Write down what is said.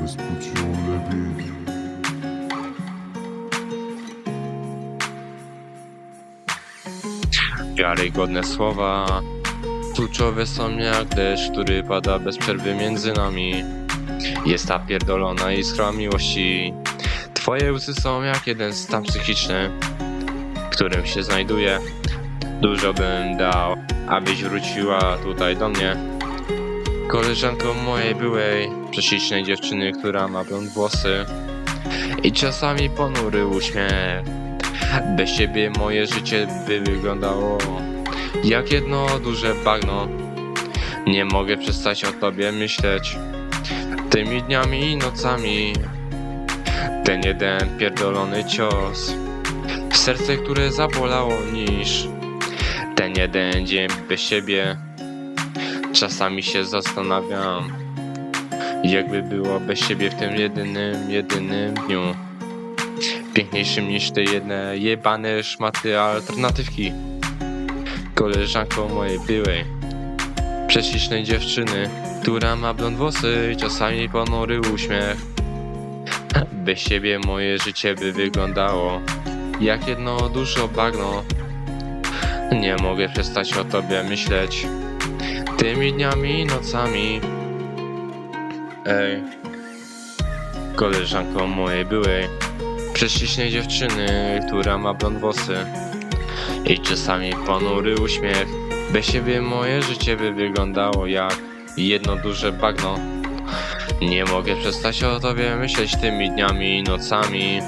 you on repeat. Wiarygodne słowa. Kluczowe są jak deszcz, który pada bez przerwy między nami. Jest ta pierdolona iskra miłości. Twoje łzy są jak jeden stan psychiczny W którym się znajduję. Dużo bym dał, abyś wróciła tutaj do mnie Koleżanką mojej byłej Prześlicznej dziewczyny, która ma blond włosy I czasami ponury uśmiech bez ciebie moje życie by wyglądało jak jedno duże bagno. Nie mogę przestać o tobie myśleć. Tymi dniami i nocami. Ten jeden pierdolony cios. Serce, które zabolało niż. Ten jeden dzień bez ciebie. Czasami się zastanawiam. Jakby było bez ciebie w tym jedynym, jedynym dniu piękniejszym niż te jedne jebane szmaty alternatywki. Koleżanką mojej byłej, prześlicznej dziewczyny, która ma blond włosy i czasami ponury uśmiech. Bez siebie moje życie by wyglądało jak jedno dużo bagno. Nie mogę przestać o tobie myśleć tymi dniami i nocami. Ej, koleżanką mojej byłej prześlicznej dziewczyny, która ma blond włosy i czasami ponury uśmiech. Bez siebie moje życie by wyglądało jak jedno duże bagno. Nie mogę przestać o tobie myśleć tymi dniami i nocami.